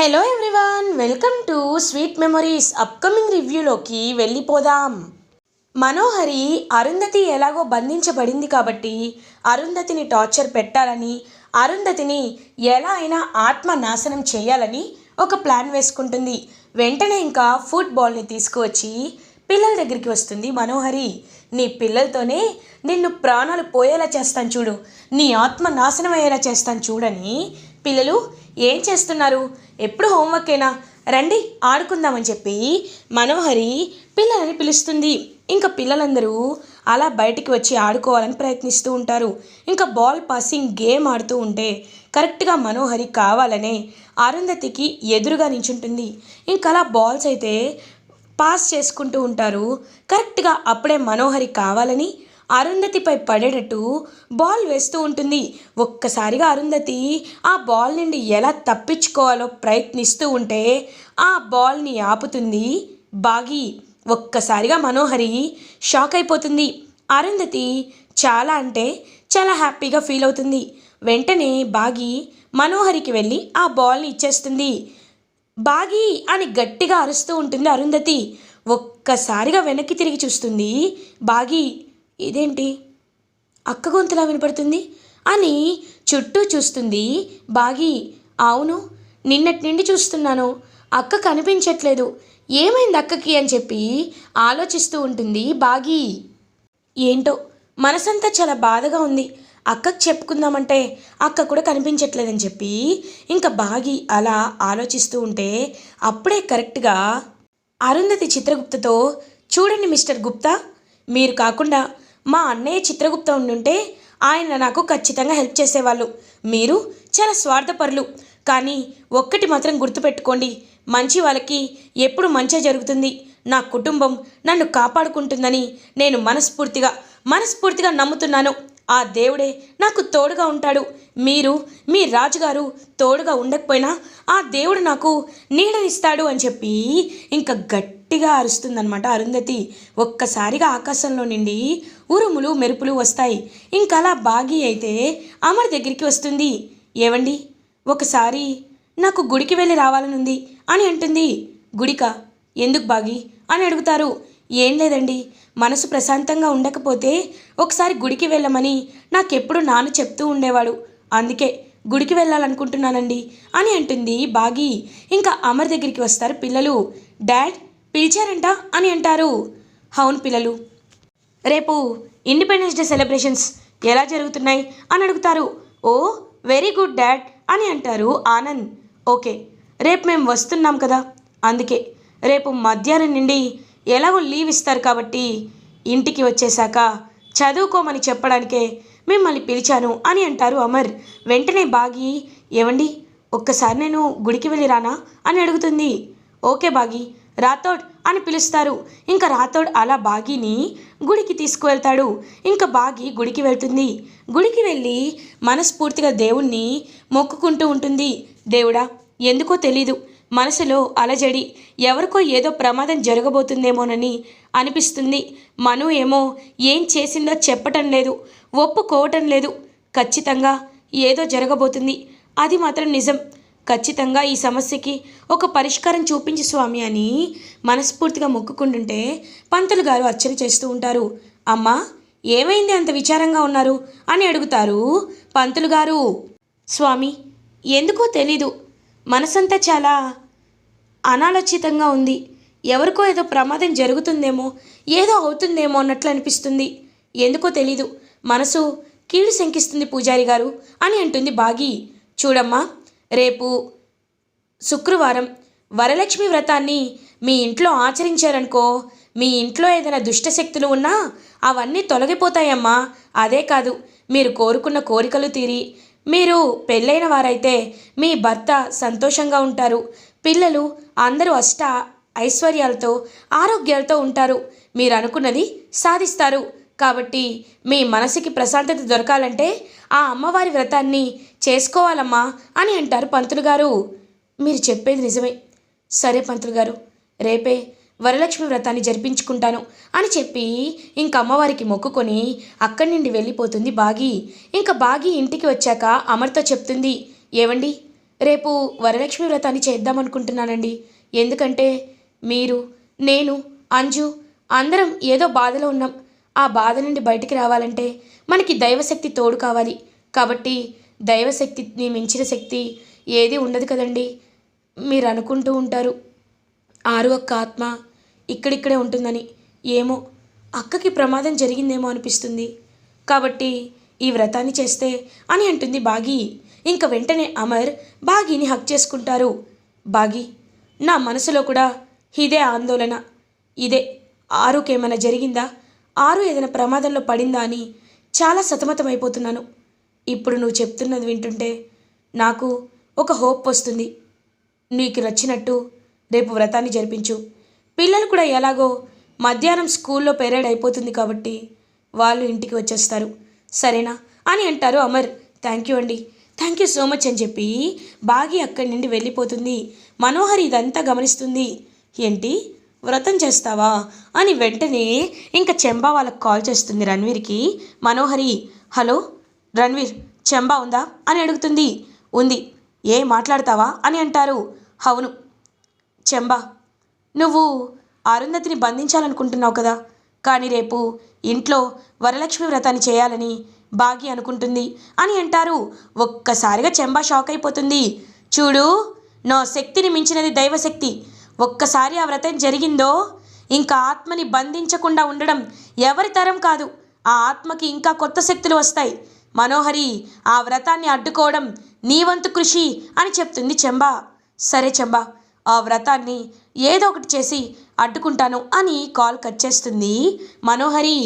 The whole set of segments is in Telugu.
Hello everyone welcome to sweet memories upcoming రివ్యూలోకి వెళ్ళిపోదాం. మనోహరి అరుంధతి ఎలాగో బంధించబడింది కాబట్టి అరుంధతిని టార్చర్ పెట్టాలని అరుంధతిని ఎలా అయినా ఆత్మ నాశనం చేయాలని ఒక ప్లాన్ వేసుకుంటుంది. వెంటనే ఇంకా ఫుట్బాల్ని తీసుకువచ్చి పిల్లల దగ్గరికి వస్తుంది మనోహరి. నీ పిల్లలతోనే నిన్ను ప్రాణాలు పోయేలా చేస్తాను చూడు నీ ఆత్మ నాశనం అయ్యేలా చేస్తాను చూడని పిల్లలు ఏం చేస్తున్నారు? ఎప్పుడు హోంవర్కేనా రండి ఆడుకుందామని చెప్పి మనోహరి పిల్లలని పిలుస్తుంది. ఇంకా పిల్లలందరూ అలా బయటికి వచ్చి ఆడుకోవాలని ప్రయత్నిస్తూ ఉంటారు. ఇంకా బాల్ పాసింగ్ గేమ్ ఆడుతూ ఉంటే కరెక్ట్గా మనోహరి కావాలనే అరుంధతికి ఎదురుగా నించుంటుంది. ఇంకా అలా బాల్స్ అయితే పాస్ చేసుకుంటూ ఉంటారు. కరెక్ట్గా అప్పుడే మనోహరి కావాలని అరుంధతిపై పడేటట్టు బాల్ వేస్తూ ఉంటుంది. ఒక్కసారిగా అరుంధతి ఆ బాల్ నుండి ఎలా తప్పించుకోవాలో ప్రయత్నిస్తూ ఉంటే ఆ బాల్ని ఆపుతుంది బాగి. ఒక్కసారిగా మనోహరి షాక్ అయిపోతుంది. అరుంధతి చాలా అంటే చాలా హ్యాపీగా ఫీల్ అవుతుంది. వెంటనే బాగి మనోహరికి వెళ్ళి ఆ బాల్ని ఇచ్చేస్తుంది. బాగి అని గట్టిగా అరుస్తూ ఉంటుంది అరుంధతి. ఒక్కసారిగా వెనక్కి తిరిగి చూస్తుంది బాగి. ఇదేంటి? అక్క గొంతులా వినపడుతుంది. అని చుట్టూ చూస్తుంది బాగి. అవును నిన్నటి నుండి చూస్తున్నాను. అక్క కనిపించట్లేదు. ఏమైంది అక్కకి అని చెప్పి ఆలోచిస్తూ ఉంటుంది బాగి. ఏంటో మనసంతా చాలా బాధగా ఉంది. అక్కకు చెప్పుకుందామంటే అక్క కూడా కనిపించట్లేదని చెప్పి ఇంకా బాగి అలా ఆలోచిస్తూ ఉంటే అప్పుడే కరెక్ట్గా అరుంధతి చిత్రగుప్తతో చూడండి మిస్టర్ గుప్తా మీరు కాకుండా మా అన్నయ్య చిత్రగుప్త ఉండుంటే ఆయన నాకు ఖచ్చితంగా హెల్ప్ చేసేవాళ్ళు. మీరు చాలా స్వార్థపరులు. కానీ ఒక్కటి మాత్రం గుర్తుపెట్టుకోండి. మంచి వాళ్ళకి ఎప్పుడు మంచి జరుగుతుంది. నా కుటుంబం నన్ను కాపాడుకుంటుందని నేను మనస్ఫూర్తిగా మనస్ఫూర్తిగా నమ్ముతున్నాను. ఆ దేవుడే నాకు తోడుగా ఉంటాడు. మీరు మీ రాజుగారు తోడుగా ఉండకపోయినా ఆ దేవుడు నాకు నీడనిస్తాడు అని చెప్పి ఇంకా గట్టి గట్టిగా అరుస్తుందనమాట అరుంధతి ఒక్కసారిగా ఆకాశంలో నుండి ఉరుములు మెరుపులు వస్తాయి. ఇంకలా బాగి అయితే అమర్ దగ్గరికి వస్తుంది. ఏవండి? ఒకసారి నాకు గుడికి వెళ్ళి రావాలనుంది అని అంటుంది. గుడిక? ఎందుకు బాగి? అని అడుగుతారు. ఏం లేదండి. మనసు ప్రశాంతంగా ఉండకపోతే ఒకసారి గుడికి వెళ్ళమని నాకెప్పుడు నాన్న చెప్తూ ఉండేవాడు. అందుకే గుడికి వెళ్ళాలనుకుంటున్నానండి అని అంటుంది బాగి. ఇంకా అమర్ దగ్గరికి వస్తారు పిల్లలు. డాడ్ పిలిచారంట అని అంటారు. అవును పిల్లలు. రేపు ఇండిపెండెన్స్ డే సెలబ్రేషన్స్ ఎలా జరుగుతున్నాయి అని అడుగుతారు. ఓ వెరీ గుడ్ డాడ్ అని అంటారు ఆనంద్. ఓకే రేపు మేము వస్తున్నాం కదా. అందుకే రేపు మధ్యాహ్నం నుండి ఎలాగో లీవ్ ఇస్తారు కాబట్టి ఇంటికి వచ్చేశాక చదువుకోమని చెప్పడానికే మిమ్మల్ని పిలిచాను అని అంటారు అమర్. వెంటనే బాగి ఏవండి ఒక్కసారి నేను గుడికి వెళ్ళి రానా అని అడుగుతుంది. ఓకే బాగి రాథోడ్ అని పిలుస్తారు. ఇంకా రాథోడ్ అలా బాగిని గుడికి తీసుకువెళ్తాడు. ఇంకా బాగి గుడికి వెళ్తుంది. గుడికి వెళ్ళి మనస్ఫూర్తిగా దేవుణ్ణి మొక్కుకుంటూ ఉంటుంది. దేవుడా ఎందుకో తెలీదు. మనసులో అలజడి ఎవరికో ఏదో ప్రమాదం జరగబోతుందేమోనని అనిపిస్తుంది. మను ఏమో ఏం చేసిందో చెప్పటం లేదు. ఒప్పుకోవటం లేదు. ఖచ్చితంగా ఏదో జరగబోతుంది. అది మాత్రం నిజం. ఖచ్చితంగా ఈ సమస్యకి ఒక పరిష్కారం చూపించి స్వామి అని మనస్ఫూర్తిగా మొక్కుకుంటుంటే పంతులు గారు అర్చన చేస్తూ ఉంటారు. అమ్మా ఏమైంది అంత విచారంగా ఉన్నారు? అని అడుగుతారు పంతులు గారు. స్వామి ఎందుకో తెలీదు. మనసంతా చాలా అనాలోచితంగా ఉంది. ఎవరికో ఏదో ప్రమాదం జరుగుతుందేమో ఏదో అవుతుందేమో అన్నట్లు అనిపిస్తుంది. ఎందుకో తెలీదు. మనసు కీడు శంకిస్తుంది పూజారి గారు అని అంటుంది బాగి. చూడమ్మా రేపు శుక్రవారం వరలక్ష్మి వ్రతాన్ని మీ ఇంట్లో ఆచరించారనుకో మీ ఇంట్లో ఏదైనా దుష్టశక్తులు ఉన్నా అవన్నీ తొలగిపోతాయమ్మా. అదే కాదు మీరు కోరుకున్న కోరికలు తీరి మీరు పెళ్ళైన వారైతే మీ భర్త సంతోషంగా ఉంటారు. పిల్లలు అందరూ అష్ట ఐశ్వర్యాలతో ఆరోగ్యాలతో ఉంటారు. మీరు అనుకున్నది సాధిస్తారు. కాబట్టి మీ మనసుకి ప్రశాంతత దొరకాలంటే ఆ అమ్మవారి వ్రతాన్ని చేసుకోవాలమ్మా అని అంటారు పంతులు గారు. మీరు చెప్పేది నిజమే. సరే పంతులు గారు రేపే వరలక్ష్మి వ్రతాన్ని జరిపించుకుంటాను అని చెప్పి ఇంక అమ్మవారికి మొక్కుకొని అక్కడి నుండి వెళ్ళిపోతుంది బాగి. ఇంకా బాగి ఇంటికి వచ్చాక అమర్తో చెప్తుంది ఏవండి రేపు వరలక్ష్మి వ్రతాన్ని చేద్దామనుకుంటున్నానండి. ఎందుకంటే మీరు నేను అంజు అందరం ఏదో బాధలో ఉన్నాం. ఆ బాధ నుండి బయటికి రావాలంటే మనకి దైవశక్తి తోడు కావాలి. కాబట్టి దైవశక్తిని మించిన శక్తి ఏది ఉండదు కదండి. మీరు అనుకుంటూ ఉంటారు ఆరు ఒక్క ఆత్మ ఇక్కడిక్కడే ఉంటుందని. ఏమో అక్కకి ప్రమాదం జరిగిందేమో అనిపిస్తుంది. కాబట్టి ఈ వ్రతాన్ని చేస్తే అని అంటుంది బాగి. ఇంక వెంటనే అమర్ బాగీని హక్ చేసుకుంటారు. బాగి నా మనసులో కూడా ఇదే ఆందోళన. ఇదే ఆరుకేమైనా జరిగిందా? ఆరు ఏదైనా ప్రమాదంలో పడిందా అని చాలా సతమతమైపోతున్నాను. ఇప్పుడు నువ్వు చెప్తున్నది వింటుంటే నాకు ఒక హోప్ వస్తుంది. నీకు నచ్చినట్టు రేపు వ్రతాన్ని జరిపించు. పిల్లలు కూడా ఎలాగో మధ్యాహ్నం స్కూల్లో పెరేడ్ అయిపోతుంది కాబట్టి వాళ్ళు ఇంటికి వచ్చేస్తారు. సరేనా? అని అంటారు అమర్. థ్యాంక్ యూ అండి. థ్యాంక్ యూ సో మచ్ అని చెప్పి బాగి అక్కడి నుండి వెళ్ళిపోతుంది. మనోహర్ ఇదంతా గమనిస్తుంది. ఏంటి? వ్రతం చేస్తావా? అని వెంటనే ఇంకా చెంబా వాళ్ళకి కాల్ చేస్తుంది రణ్వీర్కి. మనోహరి హలో రణ్వీర్ చెంబా ఉందా? అని అడుగుతుంది. ఉంది. ఏ మాట్లాడతావా? అని అంటారు. అవును. చెంబా నువ్వు అరుంధతిని బంధించాలనుకుంటున్నావు కదా? కానీ రేపు ఇంట్లో వరలక్ష్మి వ్రతాన్ని చేయాలని బాగి అనుకుంటుంది అని అంటారు. ఒక్కసారిగా చెంబా షాక్ అయిపోతుంది. చూడు నా శక్తిని మించినది దైవశక్తి. ఒక్కసారి ఆ వ్రతం జరిగిందో ఇంకా ఆత్మని బంధించకుండా ఉండడం ఎవరి తరం కాదు. ఆ ఆత్మకి ఇంకా కొత్త శక్తులు వస్తాయి. మనోహరి ఆ వ్రతాన్ని అడ్డుకోవడం నీ వంతు కృషి అని చెప్తుంది చెంబా. సరే చెంబా ఆ వ్రతాన్ని ఏదో ఒకటి చేసి అడ్డుకుంటాను అని కాల్ కట్ చేస్తుంది మనోహరి.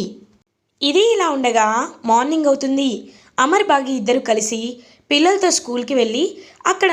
ఇది ఇలా ఉండగా మార్నింగ్ అవుతుంది. అమర్ బాగి ఇద్దరు కలిసి పిల్లలతో స్కూల్కి వెళ్ళి అక్కడ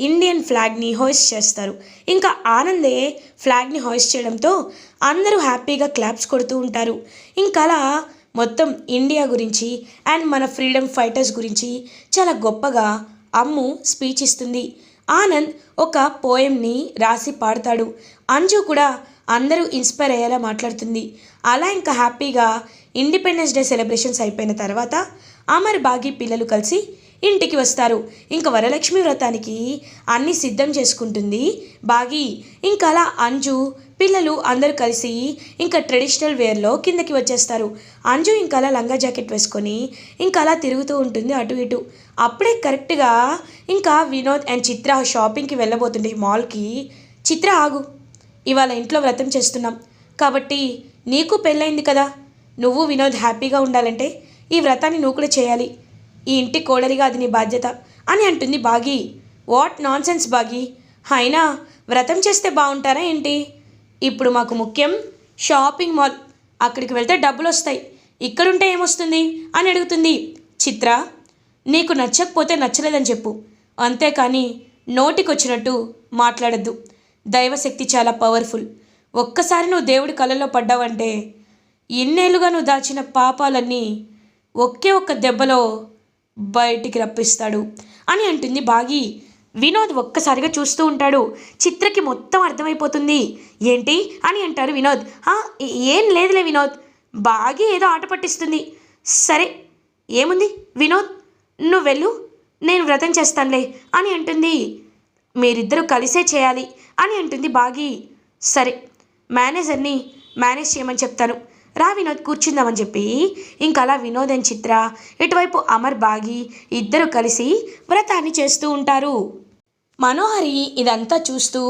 ఇండియన్ ఫ్లాగ్ని హోయిస్ట్ చేస్తారు. ఇంకా ఆనందే ఫ్లాగ్ని హోయిస్ట్ చేయడంతో అందరూ హ్యాపీగా క్లాప్స్ కొడుతూ ఉంటారు. ఇంకా అలా మొత్తం ఇండియా గురించి అండ్ మన ఫ్రీడమ్ ఫైటర్స్ గురించి చాలా గొప్పగా అమ్ము స్పీచ్ ఇస్తుంది. ఆనంద్ ఒక పోయంని రాసి పాడతాడు. అంజు కూడా అందరూ ఇన్స్పైర్ అయ్యేలా మాట్లాడుతుంది. అలా ఇంకా హ్యాపీగా ఇండిపెండెన్స్ డే సెలబ్రేషన్స్ అయిపోయిన తర్వాత అమర్ బాగి పిల్లలు కలిసి ఇంటికి వస్తారు. ఇంకా వరలక్ష్మి వ్రతానికి అన్నీ సిద్ధం చేసుకుంటుంది. బాగి ఇంకా అలా అంజు పిల్లలు అందరూ కలిసి ఇంకా ట్రెడిషనల్ వేర్లో కిందకి వచ్చేస్తారు. అంజు ఇంకా అలా లంగా జాకెట్ వేసుకొని ఇంకా అలా తిరుగుతూ ఉంటుంది అటు ఇటు. అప్పుడే కరెక్ట్గా ఇంకా వినోద్ అండ్ చిత్ర షాపింగ్కి వెళ్ళబోతుండే మాల్కి. చిత్ర ఆగు. ఇవాళ ఇంట్లో వ్రతం చేస్తున్నాం. కాబట్టి నీకు పెళ్ళైంది కదా. నువ్వు వినోద్ హ్యాపీగా ఉండాలంటే ఈ వ్రతాన్ని నువ్వు కూడా చేయాలి. ఈ ఇంటి కోడలిగా అది నీ బాధ్యత అని అంటుంది బాగి. What nonsense Bagi? అయినా వ్రతం చేస్తే బాగుంటారా ఏంటి? ఇప్పుడు మాకు ముఖ్యం షాపింగ్ మాల్. అక్కడికి వెళ్తే డబ్బులు వస్తాయి ఇక్కడుంటే ఏమొస్తుంది అని అడుగుతుంది. చిత్ర నీకు నచ్చకపోతే నచ్చలేదని చెప్పు. అంతేకాని నోటికొచ్చినట్టు మాట్లాడద్దు. దైవశక్తి చాలా పవర్ఫుల్. ఒక్కసారి నువ్వు దేవుడి కళ్ళలో పడ్డావంటే ఎన్నేళ్ళుగా నువ్వు దాచిన పాపాలన్నీ ఒకే ఒక్క దెబ్బలో బయటికి రప్పిస్తాడు అని అంటుంది బాగి. వినోద్ ఒక్కసారిగా చూస్తూ ఉంటాడు. చిత్రకి మొత్తం అర్థమైపోతుంది. ఏంటి? అని అంటారు వినోద్. ఏం లేదులే వినోద్. బాగి ఏదో ఆట పట్టిస్తుంది. సరే ఏముంది? వినోద్ నువ్వు వెళ్ళు. నేను వ్రతం చేస్తానులే అని అంటుంది. మీరిద్దరూ కలిసే చేయాలి అని అంటుంది బాగి. సరే మేనేజర్ని మేనేజ్ చేయమని చెప్తాను. రా వినోద్ కూర్చుందామని చెప్పి ఇంకా అలా వినోద్ అండ్ చిత్ర ఇటువైపు అమర్ బాగి ఇద్దరు కలిసి వ్రతాన్ని చేస్తూ ఉంటారు. మనోహరి ఇదంతా చూస్తూ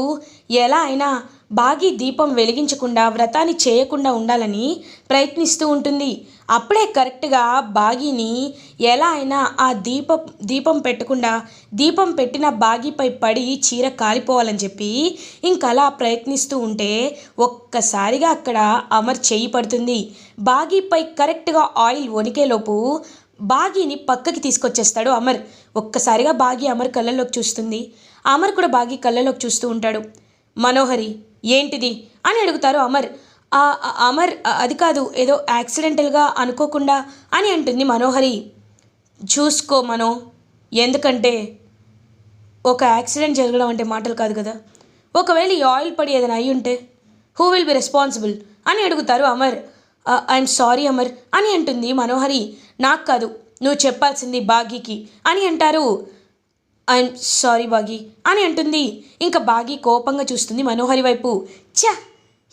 ఎలా అయినా బాగి దీపం వెలిగించకుండా వ్రతాన్ని చేయకుండా ఉండాలని ప్రయత్నిస్తూ ఉంటుంది. అప్పుడే కరెక్ట్గా బాగిని ఎలా అయినా ఆ దీప దీపం పెట్టకుండా దీపం పెట్టిన బాగిపై పడి చీర కాలిపోవాలని చెప్పి ఇంకలా ప్రయత్నిస్తూ ఉంటే ఒక్కసారిగా అక్కడ అమర్ చేయి పడుతుంది. బాగిపై కరెక్ట్గా ఆయిల్ వణికేలోపు బాగీని పక్కకి తీసుకొచ్చేస్తాడు అమర్. ఒక్కసారిగా బాగి అమర్ కళ్ళల్లోకి చూస్తుంది. అమర్ కూడా బాగి కళ్ళలోకి చూస్తూ ఉంటాడు. మనోహరి ఏంటిది అని అడుగుతారు అమర్. "ఆ, అమర్ అది కాదు ఏదో యాక్సిడెంటల్గా అనుకోకుండా అని అంటుంది మనోహరి. చూసుకో మనో ఎందుకంటే ఒక యాక్సిడెంట్ జరగడం అంటే మాటలు కాదు కదా. ఒకవేళ ఈ ఆయిల్ పడి ఏదైనా అయి ఉంటే హూ విల్ బి రెస్పాన్సిబుల్ అని అడుగుతారు అమర్. ఐఎమ్ సారీ అమర్ అని అంటుంది మనోహరి. నాకు కాదు నువ్వు చెప్పాల్సింది బాగీకి అని అంటారు ఐఎమ్ సారీ బాగి అని అంటుంది. ఇంకా బాగి కోపంగా చూస్తుంది మనోహరి వైపు. చ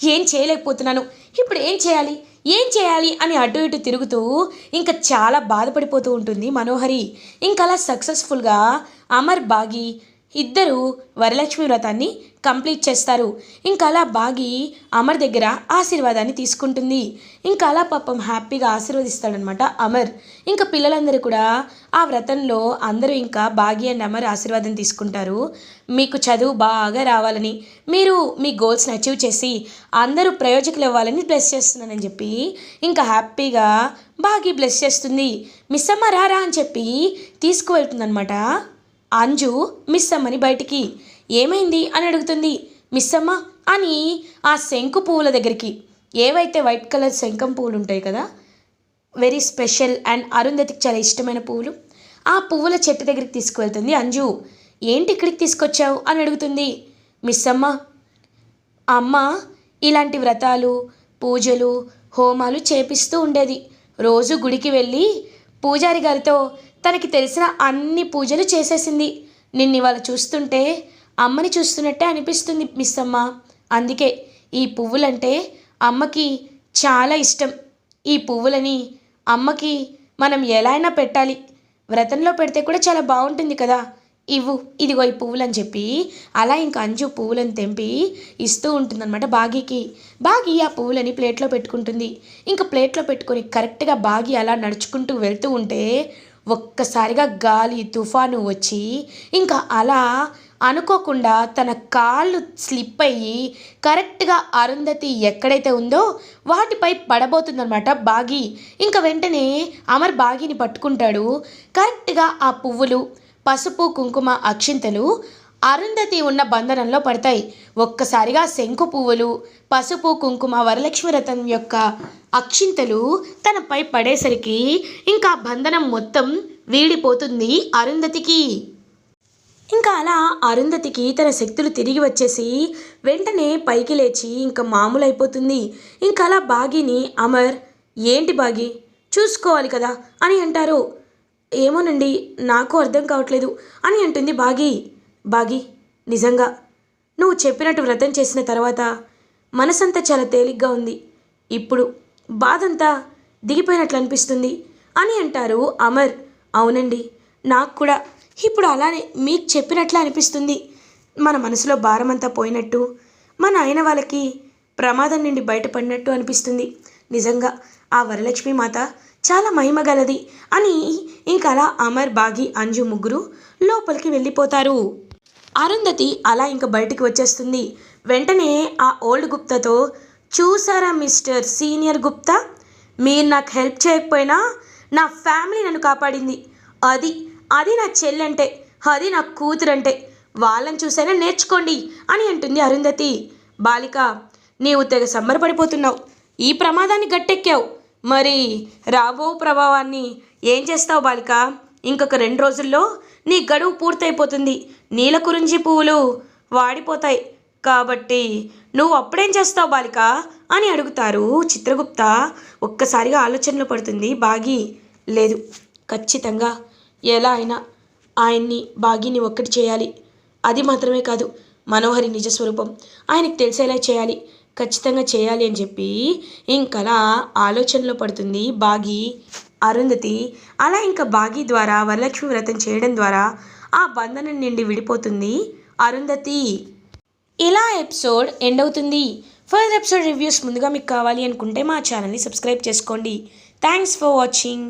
ఏం చేయలేకపోతున్నాను. ఇప్పుడు ఏం చేయాలి? ఏం చేయాలి? అని అటు ఇటు తిరుగుతూ ఇంకా చాలా బాధపడిపోతూ ఉంటుంది మనోహరి. ఇంకా అలా సక్సెస్ఫుల్గా అమర్ బాగి ఇద్దరు వరలక్ష్మి వ్రతాన్ని కంప్లీట్ చేస్తారు. ఇంకా అలా బాగి అమర్ దగ్గర ఆశీర్వాదాన్ని తీసుకుంటుంది. ఇంకా అలా పాపం హ్యాపీగా ఆశీర్వదిస్తాడనమాట అమర్. ఇంకా పిల్లలందరూ కూడా ఆ వ్రతంలో అందరూ ఇంకా బాగి అండ్ అమర్ ఆశీర్వాదం తీసుకుంటారు. మీకు చదువు బాగా రావాలని మీరు మీ గోల్స్ని అచీవ్ చేసి అందరూ ప్రయోజకులు ఇవ్వాలని బ్లెస్ చేస్తున్నానని చెప్పి ఇంకా హ్యాపీగా బాగి బ్లెస్ చేస్తుంది. మిస్ అమ్మ రారా అని చెప్పి తీసుకువెళ్తుందనమాట. అంజు మిస్ అమ్మని బయటికి. ఏమైంది? అని అడుగుతుంది. మిస్ అమ్మ అని ఆ శంకు పువ్వుల దగ్గరికి. ఏవైతే వైట్ కలర్ శంఖం పువ్వులు ఉంటాయి కదా వెరీ స్పెషల్ అండ్ అరుంధతికి చాలా ఇష్టమైన పువ్వులు ఆ పువ్వుల చెట్టు దగ్గరికి తీసుకువెళ్తుంది అంజు. ఏంటి ఇక్కడికి తీసుకొచ్చావు? అని అడుగుతుంది. మిస్ అమ్మ అమ్మ ఇలాంటి వ్రతాలు పూజలు హోమాలు చేపిస్తూ ఉండేది. రోజు గుడికి వెళ్ళి పూజారి గారితో తనకి తెలిసిన అన్ని పూజలు చేసేసింది. నిన్ను ఇవాళ చూస్తుంటే అమ్మని చూస్తున్నట్టే అనిపిస్తుంది మిస్ అమ్మ. అందుకే ఈ పువ్వులంటే అమ్మకి చాలా ఇష్టం. ఈ పువ్వులని అమ్మకి మనం ఎలా అయినా పెట్టాలి. వ్రతంలో పెడితే కూడా చాలా బాగుంటుంది కదా. ఇవ్వు ఇదిగో ఈ పువ్వులు అని చెప్పి అలా ఇంకా అంజు పువ్వులను తెంపి ఇస్తూ ఉంటుందన్నమాట బాగీకి. బాగి ఆ పువ్వులని ప్లేట్లో పెట్టుకుంటుంది. ఇంకా ప్లేట్లో పెట్టుకొని కరెక్ట్గా బాగి అలా నడుచుకుంటూ వెళ్తూ ఉంటే ఒక్కసారిగా గాలి తుఫాను వచ్చి ఇంకా అలా అనుకోకుండా తన కాళ్ళు స్లిప్ అయ్యి కరెక్ట్గా అరుంధతి ఎక్కడైతే ఉందో వాటిపై పడబోతుందనమాట బాగి. ఇంకా వెంటనే అమర్ బాగిని పట్టుకుంటాడు. కరెక్ట్గా ఆ పువ్వులు పసుపు కుంకుమ అక్షింతలు అరుంధతి ఉన్న బంధనంలో పడతాయి. ఒక్కసారిగా శంకు పువ్వులు పసుపు కుంకుమ వరలక్ష్మి రథం యొక్క అక్షింతలు తనపై పడేసరికి ఇంకా బంధనం మొత్తం వీడిపోతుంది అరుంధతికి. ఇంకా అలా అరుంధతికి తన శక్తులు తిరిగి వచ్చేసి వెంటనే పైకి లేచి ఇంకా మామూలు అయిపోతుంది ఇంకా అలా బాగిని అమర్ ఏంటి బాగి? చూసుకోవాలి కదా అని అంటారు. ఏమోనండి నాకు అర్థం కావట్లేదు అని అంటుంది బాగి. బాగి నిజంగా. నువ్వు చెప్పినట్టు వ్రతం చేసిన తర్వాత మనసంతా చాలా తేలిగ్గా ఉంది. ఇప్పుడు బాధంతా దిగిపోయినట్లు అనిపిస్తుంది అని అంటారు అమర్. అవునండి నాకు కూడా. ఇప్పుడు అలానే మీకు చెప్పినట్లు అనిపిస్తుంది. మన మనసులో భారమంతా పోయినట్టు మన ఆయన వాళ్ళకి ప్రమాదం నుండి బయటపడినట్టు అనిపిస్తుంది. నిజంగా ఆ వరలక్ష్మి మాత చాలా మహిమగలది అని ఇంకా అలా అమర్ బాగి అంజు ముగ్గురు లోపలికి వెళ్ళిపోతారు. అరుంధతి అలా ఇంకా బయటికి వచ్చేస్తుంది. వెంటనే ఆ ఓల్డ్ గుప్తాతో చూసారా మిస్టర్ సీనియర్ గుప్తా? మీరు నాకు హెల్ప్ చేయకపోయినా నా ఫ్యామిలీ నన్ను కాపాడింది. అది అది నా చెల్లంటే అది నా కూతురంటే. వాళ్ళని చూసైనా నేర్చుకోండి అని అంటుంది అరుంధతి. బాలిక నీవు తెగ సంబరపడిపోతున్నావు. ఈ ప్రమాదాన్ని గట్టెక్కావు. మరి రాబో ప్రభావాన్ని ఏం చేస్తావు బాలిక? ఇంకొక రెండు రోజుల్లో నీ గడువు పూర్తయిపోతుంది. నీలకురించి పువ్వులు వాడిపోతాయి. కాబట్టి నువ్వు అప్పుడేం చేస్తావు బాలిక? అని అడుగుతారు చిత్రగుప్త. ఒక్కసారిగా ఆలోచనలో పడుతుంది బాగి. లేదు ఖచ్చితంగా ఎలా అయినా ఆయన్ని బాగిని ఒక్కటి చేయాలి. అది మాత్రమే కాదు మనోహరి నిజస్వరూపం ఆయనకు తెలిసేలా చేయాలి. ఖచ్చితంగా చేయాలి అని చెప్పి ఇంకలా ఆలోచనలో పడుతుంది బాగి. అరుంధతి అలా ఇంకా బాగి ద్వారా వరలక్ష్మి వ్రతం చేయడం ద్వారా ఆ బంధనం నుండి విడిపోతుంది. అరుంధతి ఇలా ఎపిసోడ్ ఎండ్ అవుతుంది. ఫర్దర్ ఎపిసోడ్ రివ్యూస్ ముందుగా మీకు కావాలి అనుకుంటే మా ఛానల్ని సబ్స్క్రైబ్ చేసుకోండి. Thanks for watching.